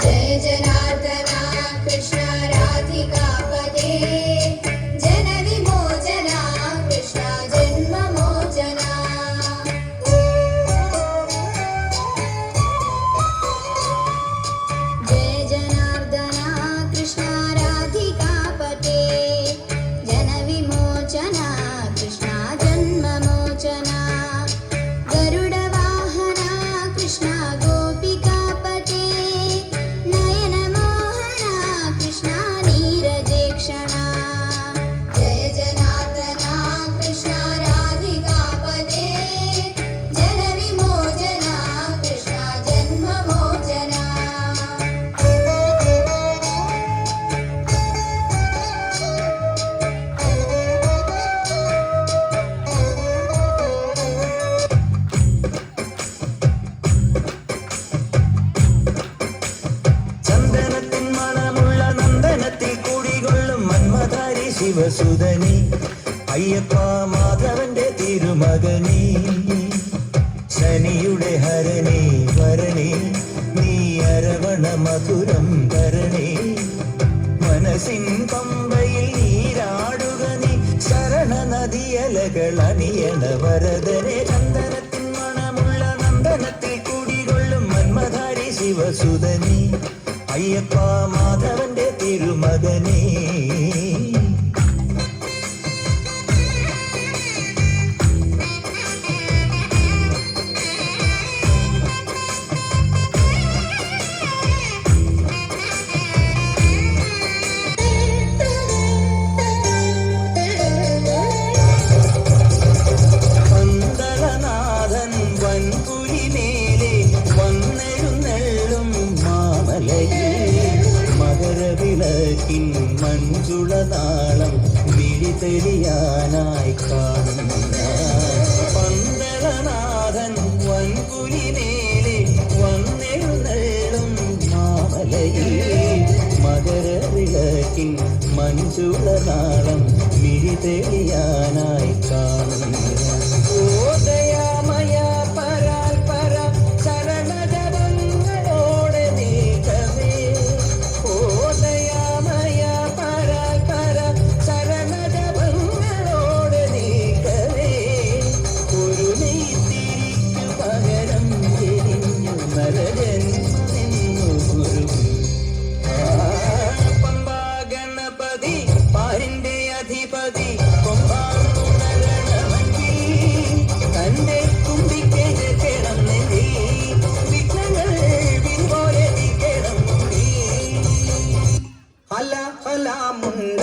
જય જનાર્દના કૃષ્ણ રાધિકા ശിവസുതനി അയ്യപ്പ മാധവന്റെ തിരുമകനി. ശനിയുടെ ഹരണി വരണി നീ അരവണ മധുരം കരണി മനസ്സിൻ പമ്പയിൽ നീരാടുക നീ ശരണ നദിയലകൾ അണിയണ വരദനെ. ചന്ദനത്തിൻ മണമുള്ള നന്ദനത്തിൽ കൂടികൊള്ളും മന്മധാരി ശിവസുതനി അയ്യപ്പ മാധവന്റെ തിരുമകനേ. മകരവിളക്കിൻ വിഴി തെളിയാനായി കാണുന്ന. പന്തളനാഥൻ വൻപുലിമേലെ വന്നെഴുന്നള്ളും മാമലയിൽ. മകരവിളക്കിൻ മഞ്ജുളനാളം വിഴിതെളിയാനായി കാണുന്ന